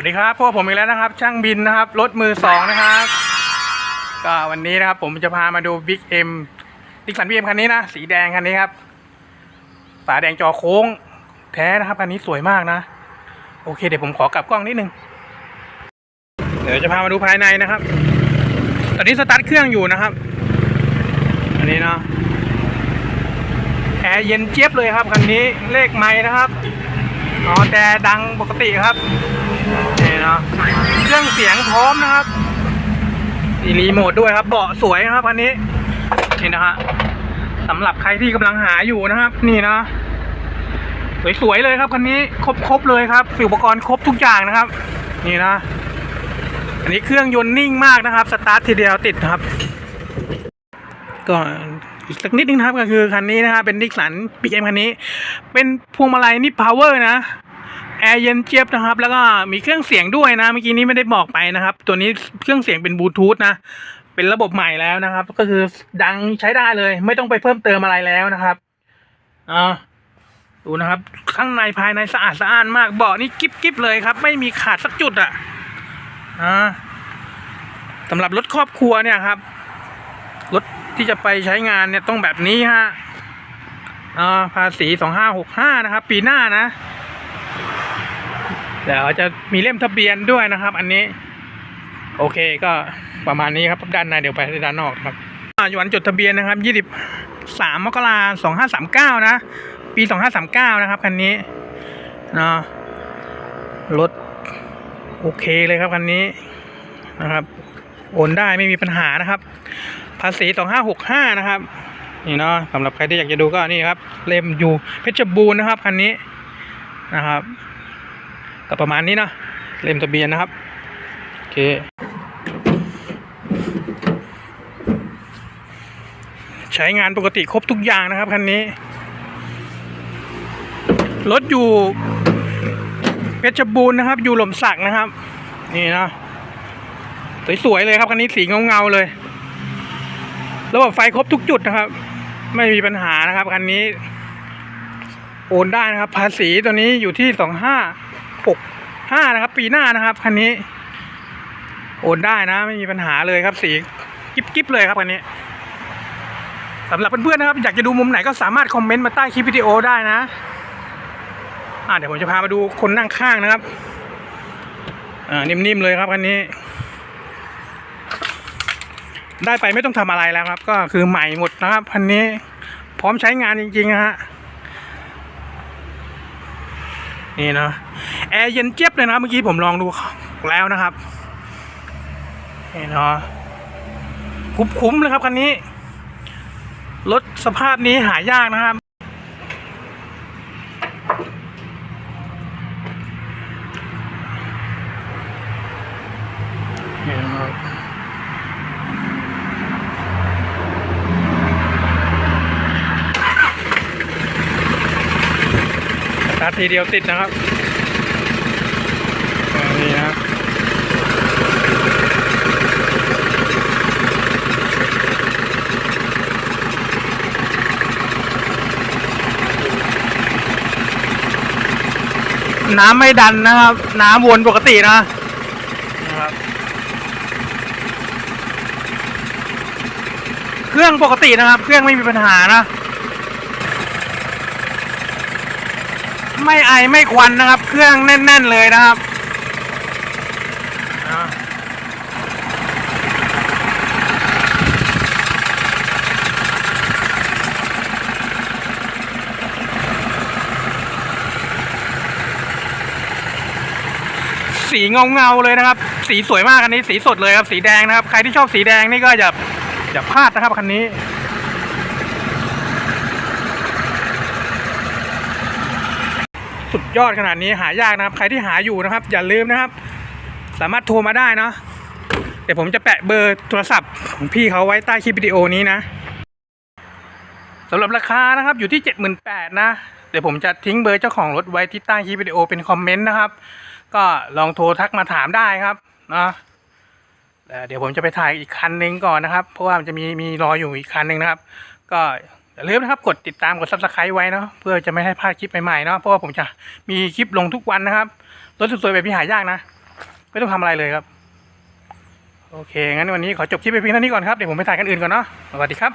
วัสดีครับพวกผมอีกแล้วนะครับ ช่างบินนะครับรถมือสองนะครับ ก็วันนี้นะครับ ผมจะพามาดูบิ๊กเอ็มดิสันบีเอ็มคันนี้นะสีแดงคันนี้ครับ ฝาแดงจอโค้ง แท้นะครับคันนี้สวยมากนะ โอเคเดี๋ยวผมขอกลับกล้องนิดนึงเดี๋ยวจะพามาดูภายในนะครับ ตอนนี้สตาร์ทเครื่องอยู่นะครับ อันนี้เนาะแอร์เย็นเจี๊ยบเลยครับคันนี้เลขไม้นะครับอ๋อแต่ดังปกติครับ นี่เนาะเครื่องเสียงพร้อมนะครับมีรีโมทด้วยครับ เบาะสวยนะครับคันนี้ นี่นะฮะสำหรับใครที่กำลังหาอยู่นะครับ นี่นะ สวยๆเลยครับคันนี้ครบๆเลยครับอุปกรณ์ครบทุกอย่างนะครับ นี่นะ อันนี้เครื่องยนต์นิ่งมากนะครับ สตาร์ททีเดียวติดนะครับ ก็อีกสักนิดนึงนะครับก็คือคันนี้นะครับเป็นนิสสันปีเอ็มคันนี้ เป็นพวงมาลัยนี่พาวเวอร์นะ แอร์เย็นเจี๊ยบนะครับ แล้วก็มีเครื่องเสียงด้วยนะ เมื่อกี้นี้ไม่ได้บอกไปนะครับ ตัวนี้เครื่องเสียงเป็นบลูทูธนะ เป็นระบบใหม่แล้วนะครับ ก็คือดังใช้ได้เลย ไม่ต้องไปเพิ่มเติมอะไรแล้วนะครับอ่าดูนะครับ ข้างในภายในสะอาดสะอ้านมากเบาะนี่กิ๊บกิ๊บเลยครับ ไม่มีขาดสักจุดอะอ่าสำหรับรถครอบครัวเนี่ยครับรถที่จะไปใช้งานเนี่ยต้องแบบนี้ฮะอ่าภาษีสองห้าหกห้านะครับ ปีหน้านะ เดี๋ยวจะมีเล่มทะเบียนด้วยนะครับ อันนี้ โอเคก็ประมาณนี้ครับด้านในเดี๋ยวไปด้านนอกครับอ่าวันจดทะเบียนนะครับยี่สิบสามมกราสองห้าสามเก้านะ ปีสองห้าสามเก้านะครับคันนี้เนะรถโอเคเลยครับคันนี้นะครับ โอนได้ไม่มีปัญหานะครับ ภาษีสองห้าหกห้านะครับนี่เนาะสำหรับใครที่อยากจะดูก็นี่ครับ เล่มอยู่เพชรบูรณ์นะครับคันนี้นะครับ ก็ประมาณนี้นะเล่มทะเบียนนะครับ โอเคใช้งานปกติครบทุกอย่างนะครับคันนี้ รถอยู่เพชรบูรณ์นะครับ อยู่หล่มสักนะครับ นี่นะสวยๆเลยครับคันนี้สีเงาๆเลย ระบบไฟครบทุกจุดนะครับ ไม่มีปัญหานะครับคันนี้ โอนได้นะครับ ภาษีตัวนี้อยู่ที่สองห้า หกห้านะครับ ปีหน้านะครับคันนี้ โอนได้นะ ไม่มีปัญหาเลยครับ สีกิ๊บกิ๊บเลยครับคันนี้สำหรับเพื่อนๆนะครับ อยากจะดูมุมไหนก็สามารถคอมเมนต์มาใต้คลิปวิดีโอได้นะอ่าเดี๋ยวผมจะพามาดูคนนั่งข้างนะครับอ่านิ่มๆเลยครับคันนี้ ได้ไปไม่ต้องทำอะไรแล้วครับ ก็คือใหม่หมดนะครับพันนี้พร้อมใช้งานจริงๆนะฮะนี่เนะ แอร์เย็นเจี๊ยบเลยนะครับเมื่อกี้ผมลองดูแล้วนะครับนี่เนาะคุ้มๆเลยครับคันนี้รถสภาพนี้หายากนะครับนี่นะครับสตาทีเดียวติดนะครับ นี่นะน้ำไม่ดันนะครับ น้ำวนปกตินะนะครับ เครื่องปกตินะครับ เครื่องไม่มีปัญหานะ ไม่ไอไม่ควันนะครับ เครื่องแน่น ๆ เลยนะครับ สีเงาเงาๆเลยนะครับ สีสวยมากคันนี้สีสดเลยครับ สีแดงนะครับ ใครที่ชอบสีแดงนี่ก็อย่าอย่าพลาดนะครับคันนี้สุดยอดขนาดนี้หายากนะครับ ใครที่หาอยู่นะครับ อย่าลืมนะครับ สามารถโทรมาได้เนาะเดี๋ยวผมจะแปะเบอร์โทรศัพท์ของพี่เขาไว้ใต้คลิปวิดีโอนี้นะสำหรับราคานะครับอยู่ที่ 78,000นะ เดี๋ยวผมจะทิ้งเบอร์เจ้าของรถไว้ที่ใต้คลิปวิดีโอเป็นคอมเมนต์นะครับ ก็ลองโทรทักมาถามได้ครับเนาะแต่เดี๋ยวผมจะไปถ่ายอีกคันหนึ่งก่อนนะครับ เพราะว่ามันจะมีมีรออยู่อีกคันหนึ่งนะครับ ก็อย่าลืมนะครับกดติดตามกด subscribe ไว้เนาะเพื่อจะไม่ให้พลาดคลิปใหม่ๆเนาะเพราะว่าผมจะมีคลิปลงทุกวันนะครับรถสวยๆแบบนี้หายากนะ ไม่ต้องทำอะไรเลยครับ โอเคงั้นวันนี้ขอจบคลิปไปเพียงเท่านี้ก่อนครับเดี๋ยวผมไปถ่ายกันอื่นก่อนเนาะสวัสดีครับ